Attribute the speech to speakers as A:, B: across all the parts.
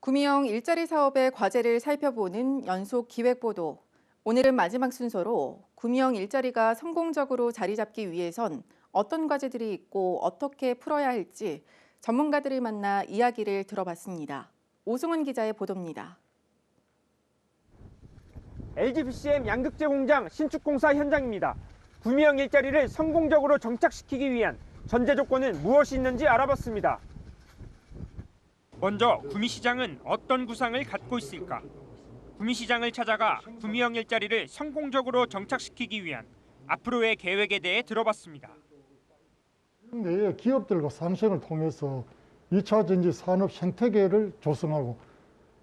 A: 구미형 일자리 사업의 과제를 살펴보는 연속 기획 보도. 오늘은 마지막 순서로 구미형 일자리가 성공적으로 자리 잡기 위해선 어떤 과제들이 있고 어떻게 풀어야 할지 전문가들을 만나 이야기를 들어봤습니다. 오승훈 기자의 보도입니다.
B: LGBCM 양극재 공장 신축 공사 현장입니다. 구미형 일자리를 성공적으로 정착시키기 위한 전제 조건은 무엇이 있는지 알아봤습니다. 먼저 구미시장은 어떤 구상을 갖고 있을까? 구미시장을 찾아가 구미형 일자리를 성공적으로 정착시키기 위한 앞으로의 계획에 대해 들어봤습니다.
C: 내의 기업들과 상생을 통해서 2차 전지 산업 생태계를 조성하고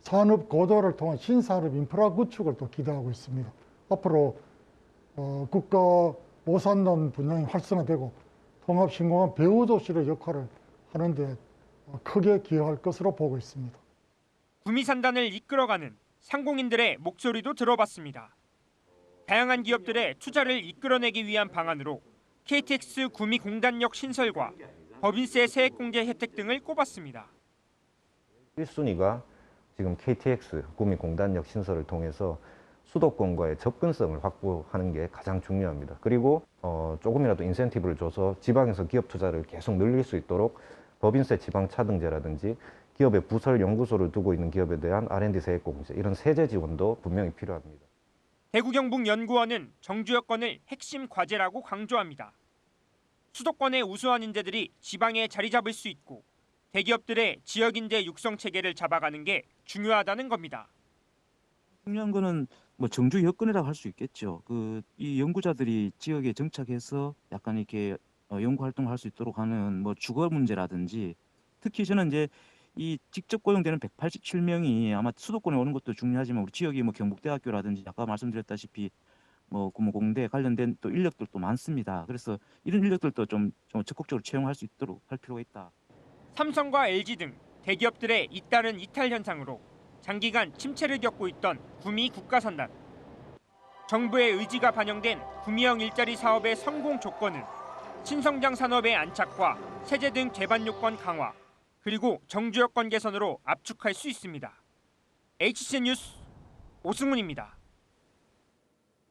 C: 산업 고도화를 통한 신산업 인프라 구축을 또 기대하고 있습니다. 앞으로 어, 국가 오산단 분야이 활성화되고 통합 신공항 배후 도시의 역할을 하는데 어, 크게 기여할 것으로 보고 있습니다.
B: 구미산단을 이끌어가는 상공인들의 목소리도 들어봤습니다. 다양한 기업들의 투자를 이끌어내기 위한 방안으로 KTX 구미 공단역 신설과 법인세 세액공제 혜택 등을 꼽았습니다.
D: 1순위가 지금 KTX 구미공단역 신설을 통해서 수도권과의 접근성을 확보하는 게 가장 중요합니다. 그리고 어, 조금이라도 인센티브를 줘서 지방에서 기업 투자를 계속 늘릴 수 있도록 법인세 지방 차등제라든지 기업의 부설 연구소를 두고 있는 기업에 대한 R&D 세액 공제 이런 세제 지원도 분명히 필요합니다.
B: 대구경북연구원은 정주 여건을 핵심 과제라고 강조합니다. 수도권의 우수한 인재들이 지방에 자리 잡을 수 있고 대기업들의 지역 인재 육성 체계를 잡아가는 게 중요하다는 겁니다.
E: 중요한 거는 뭐 정주 여건이라고 할 수 있겠죠. 그 이 연구자들이 지역에 정착해서 약간 이렇게 어, 연구 활동을 할 수 있도록 하는 뭐 주거 문제라든지 특히 저는 이제 이 직접 고용되는 187명이 아마 수도권에 오는 것도 중요하지만 우리 지역이 뭐 경북대학교라든지 아까 말씀드렸다시피 뭐 공대 관련된 또 인력들도 많습니다. 그래서 이런 인력들도 좀, 좀 적극적으로 채용할 수 있도록 할 필요가 있다.
B: 삼성과 LG 등 대기업들의 잇따른 이탈 현상으로 장기간 침체를 겪고 있던 구미 국가산단. 정부의 의지가 반영된 구미형 일자리 사업의 성공 조건은 신성장 산업의 안착과 세제 등 개발 요건 강화, 그리고 정주 여건 개선으로 압축할 수 있습니다. HC 뉴스 오승훈입니다.